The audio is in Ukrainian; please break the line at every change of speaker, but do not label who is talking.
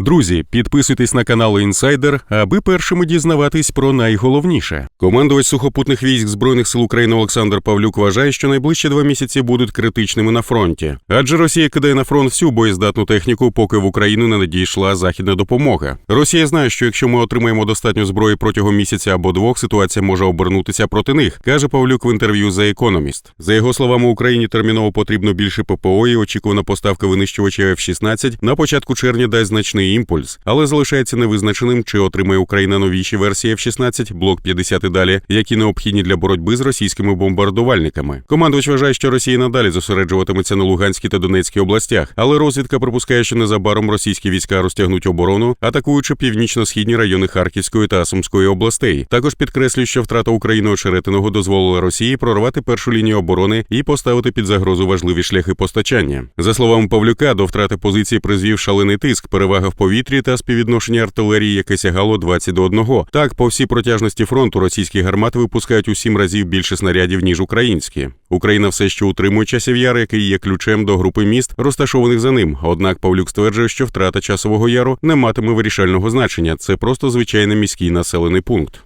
Друзі, підписуйтесь на канал Інсайдер, аби першими дізнаватись про найголовніше. Командувач сухопутних військ збройних сил України Олександр Павлюк вважає, що найближчі два місяці будуть критичними на фронті, адже Росія кидає на фронт всю боєздатну техніку, поки в Україну не надійшла західна допомога. Росія знає, що якщо ми отримаємо достатньо зброї протягом місяця або двох, ситуація може обернутися проти них, каже Павлюк в інтерв'ю за економіст. За його словами, Україні терміново потрібно більше ППО і очікувана поставка винищувача F-16 на початку червня дасть значний імпульс, але залишається невизначеним, чи отримає Україна новіші версії F-16, блок 50 і далі, які необхідні для боротьби з російськими бомбардувальниками. Командувач вважає, що Росія надалі зосереджуватиметься на Луганській та Донецькій областях, але розвідка припускає, що незабаром російські війська розтягнуть оборону, атакуючи північно-східні райони Харківської та Сумської областей. Також підкреслює, що втрата України очеретиного дозволила Росії прорвати першу лінію оборони і поставити під загрозу важливі шляхи постачання. За словами Павлюка, до втрати позиції призвів шалений тиск, перевага в повітрі та співвідношення артилерії, яке сягало 20 до 1. Так, по всій протяжності фронту російські гармати випускають у сім разів більше снарядів ніж українські. Україна все ще утримує часів яр, який є ключем до групи міст, розташованих за ним. Однак Павлюк стверджує, що втрата часового яру не матиме вирішального значення. Це просто звичайний міський населений пункт.